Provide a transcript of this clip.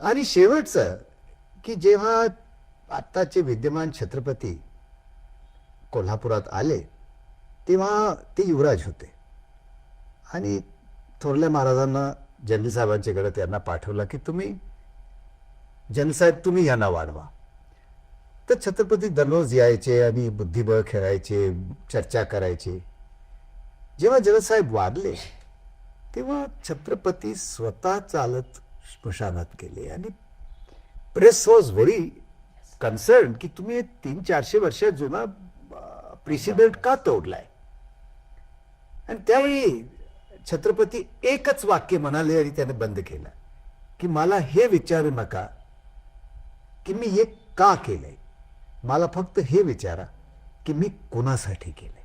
आणि शेवटचं की जेव्हा आत्ताचे विद्यमान छत्रपती कोल्हापुरात आले तेव्हा ते युवराज होते. आणि थोरल्या महाराजांना जनरल त्यांना पाठवलं की तुम्ही जनसाहेब तुम्ही यांना वाढवा. तर छत्रपती दररोज यायचे आणि बुद्धिबळ खेळायचे चर्चा करायचे. जेव्हा जनसाहेब वाढले तेव्हा छत्रपती स्वतः चालत स्मशानात केले आणि प्रेस वॉज व्हेरी कन्सर्न की तुम्ही तीन चारशे वर्ष जुना प्रेसिडेंट का तोडलाय? आणि त्यावेळी छत्रपती एकच वाक्य म्हणाले आणि त्याने बंद केलं की मला हे विचारू नका की मी हे का केलंय? मला फक्त हे विचारा की मी कोणासाठी केलंय?